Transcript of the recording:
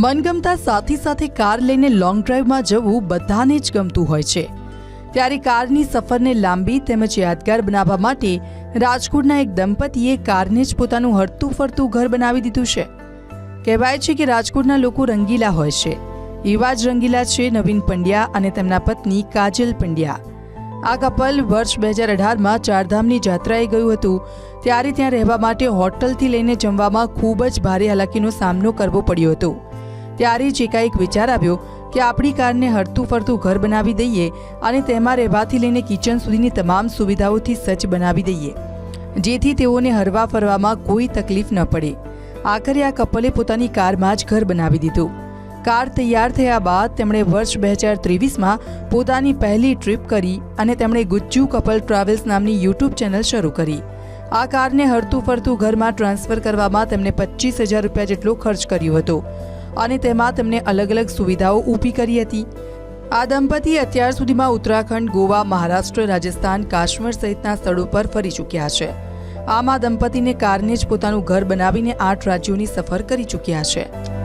મનગમતા સાથી સાથે કાર લઈને લોંગ ડ્રાઈવમાં જવું બધાને જ ગમતું હોય છે. ત્યારે કારની સફરને લાંબી તેમજ યાદગાર બનાવવા માટે રાજકોટના એક દંપતીએ કારને જ પોતાનું હરતું ફરતું ઘર બનાવી દીધું છે. કહેવાય છે કે રાજકોટના લોકો રંગીલા હોય છે. એવા જ રંગીલા છે નવીન પંડ્યા અને તેમના પત્ની કાજલ પંડ્યા. આ કપલ વર્ષ બે હજાર અઢારમાં ચારધામની જાત્રાએ ગયું હતું. ત્યારે ત્યાં રહેવા માટે હોટલથી લઈને જમવામાં ખૂબ જ ભારે હાલાકીનો સામનો કરવો પડ્યો હતો. ત્યારે જ એકાએક વિચાર આવ્યો કે આપણી કારને હરતું ફરતું ઘર બનાવી દઈએ અને તેમાં રહેવાથી લઈને કિચન સુધીની તમામ સુવિધાઓથી સજ્જ બનાવી દઈએ, જેથી તેઓને હરવા ફરવામાં કોઈ તકલીફ ન પડે. આખરે આ કપલે પોતાની કારમાં જ ઘર બનાવી દીધું. કાર તૈયાર થયા બાદ તેમણે વર્ષ બે હજાર ત્રેવીસમાં પોતાની પહેલી ટ્રીપ કરી અને તેમણે ગુજ્જુ કપલ ટ્રાવેલ્સ નામની યુટ્યુબ ચેનલ શરૂ કરી. આ કારને હરતું ફરતું ઘરમાં ટ્રાન્સફર કરવામાં તેમણે પચીસ હજાર રૂપિયા જેટલો ખર્ચ કર્યો હતો. અને તેમાં તેમને અલગ અલગ સુવિધાઓ ઊભી કરી હતી. આ દંપતી અત્યાર સુધીમાં ઉત્તરાખંડ, ગોવા, મહારાષ્ટ્ર, રાજસ્થાન, કાશ્મીર સહિતના સ્થળો પર ફરી ચૂક્યા છે. આમ આ દંપતીને કારને જ પોતાનું ઘર બનાવીને આઠ રાજ્યોની સફર કરી ચૂક્યા છે.